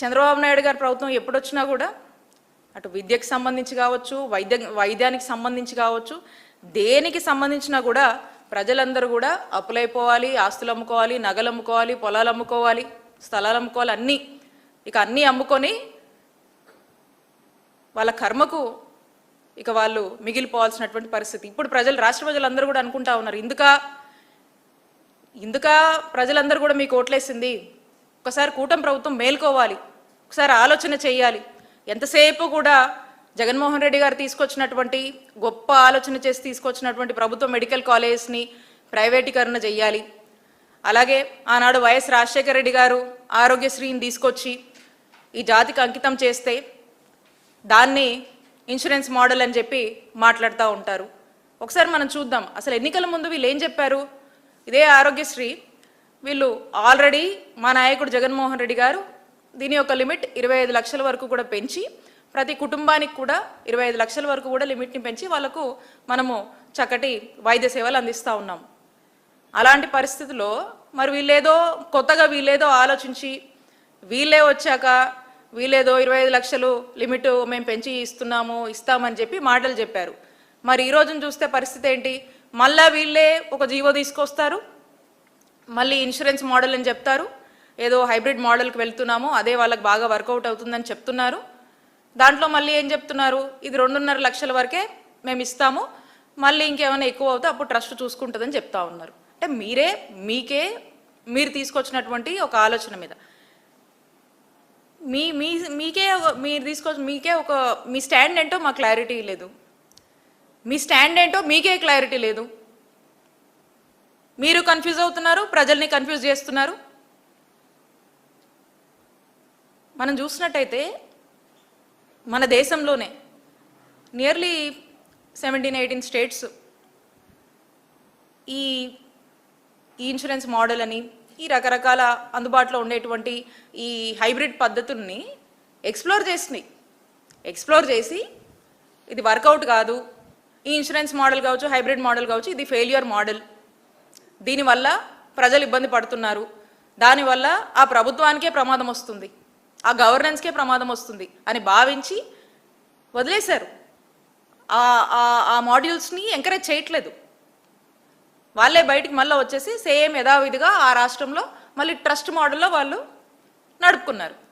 చంద్రబాబు నాయుడు గారి ప్రభుత్వం ఎప్పుడొచ్చినా కూడా అటు విద్యకు సంబంధించి కావచ్చు వైద్య వైద్యానికి సంబంధించి కావచ్చు దేనికి సంబంధించినా కూడా ప్రజలందరూ కూడా అప్పులైపోవాలి ఆస్తులు అమ్ముకోవాలి నగలు అమ్ముకోవాలి పొలాలు అమ్ముకోవాలి స్థలాలు అమ్ముకోవాలి అన్నీ ఇక అన్నీ అమ్ముకొని వాళ్ళ కర్మకు ఇక వాళ్ళు మిగిలిపోవాల్సినటువంటి పరిస్థితి. ఇప్పుడు ప్రజలు రాష్ట్ర ప్రజలందరూ కూడా అనుకుంటా ఉన్నారు ఇందుక ఇందుక ప్రజలందరూ కూడా మీకు ఓట్లేసింది ఒకసారి కూటమి ప్రభుత్వం మేల్కోవాలి. ఒకసారి ఆలోచన చేయాలి. ఎంతసేపు కూడా జగన్మోహన్ రెడ్డి గారు తీసుకొచ్చినటువంటి గొప్ప ఆలోచన చేసి తీసుకొచ్చినటువంటి ప్రభుత్వ మెడికల్ కాలేజ్ని ప్రైవేటీకరణ చేయాలి. అలాగే ఆనాడు వైఎస్ రాజశేఖర రెడ్డి గారు ఆరోగ్యశ్రీని తీసుకొచ్చి ఈ జాతికి అంకితం చేస్తే దాన్ని ఇన్సూరెన్స్ మోడల్ అని చెప్పి మాట్లాడుతూ ఉంటారు. ఒకసారి మనం చూద్దాం. అసలు ఎన్నికల ముందు వీళ్ళు ఏం చెప్పారు? ఇదే ఆరోగ్యశ్రీ. వీళ్ళు ఆల్రెడీ మా నాయకుడు జగన్మోహన్ రెడ్డి గారు దీని యొక్క లిమిట్ ఇరవై ఐదు లక్షల వరకు కూడా పెంచి ప్రతి కుటుంబానికి కూడా ఇరవై ఐదు లక్షల వరకు కూడా లిమిట్ని పెంచి వాళ్ళకు మనము చక్కటి వైద్య సేవలు అందిస్తూ ఉన్నాం. అలాంటి పరిస్థితిలో మరి వీళ్ళేదో కొత్తగా వీళ్ళేదో ఆలోచించి వీళ్ళే వచ్చాక వీళ్ళేదో ఇరవై ఐదు లక్షలు లిమిట్ మేము పెంచి ఇస్తున్నాము ఇస్తామని చెప్పి మాటలు చెప్పారు. మరి ఈ రోజున చూస్తే పరిస్థితి ఏంటి? మళ్ళా వీళ్ళే ఒక జీవో తీసుకొస్తారు మళ్ళీ ఇన్సూరెన్స్ మోడల్ అని చెప్తారు ఏదో హైబ్రిడ్ మోడల్కి వెళ్తున్నాము అదే వాళ్ళకి బాగా వర్కౌట్ అవుతుందని చెప్తున్నారు. దాంట్లో మళ్ళీ ఏం చెప్తున్నారు? ఇది రెండున్నర లక్షల వరకే మేము ఇస్తాము. మళ్ళీ ఇంకేమైనా ఎక్కువ అవుతే అప్పుడు ట్రస్ట్ చూసుకుంటుందని చెప్తా ఉన్నారు. అంటే మీరే మీకే మీరు తీసుకొచ్చినటువంటి ఒక ఆలోచన మీద. మీ మీ మీకే మీరు తీసుకొచ్చి మీకే ఒక మీ స్టాండ్ ఏంటో మా క్లారిటీ లేదు. మీ స్టాండ్ ఏంటో మీకే క్లారిటీ లేదు. మీరు కన్ఫ్యూజ్ అవుతున్నారు ప్రజల్ని కన్ఫ్యూజ్ చేస్తున్నారు. మనం చూసినట్టయితే మన దేశంలోనే నియర్లీ సెవెంటీన్ ఎయిటీన్ స్టేట్స్ ఈ ఈ ఇన్సూరెన్స్ మోడల్ అని ఈ రకరకాల అందుబాటులో ఉండేటువంటి ఈ హైబ్రిడ్ పద్ధతుల్ని ఎక్స్ప్లోర్ చేసినాయి. ఎక్స్ప్లోర్ చేసి ఇది వర్కౌట్ కాదు. ఈ ఇన్సూరెన్స్ మోడల్ కావచ్చు హైబ్రిడ్ మోడల్ కావచ్చు ఇది ఫెయిల్యూర్ మోడల్ దీనివల్ల ప్రజలు ఇబ్బంది పడుతున్నారు. దానివల్ల ఆ ప్రభుత్వానికే ప్రమాదం వస్తుంది. ఆ గవర్నెన్స్కే ప్రమాదం వస్తుంది అని భావించి వదిలేశారు. ఆ- ఆ- ఆ మాడ్యూల్స్ని ఎంకరేజ్ చేయట్లేదు. వాళ్ళే బయటికి మళ్ళీ వచ్చేసి సేమ్ యథావిధిగా ఆ రాష్ట్రంలో మళ్ళీ ట్రస్ట్ మోడల్లో వాళ్ళు నడుపుకున్నారు.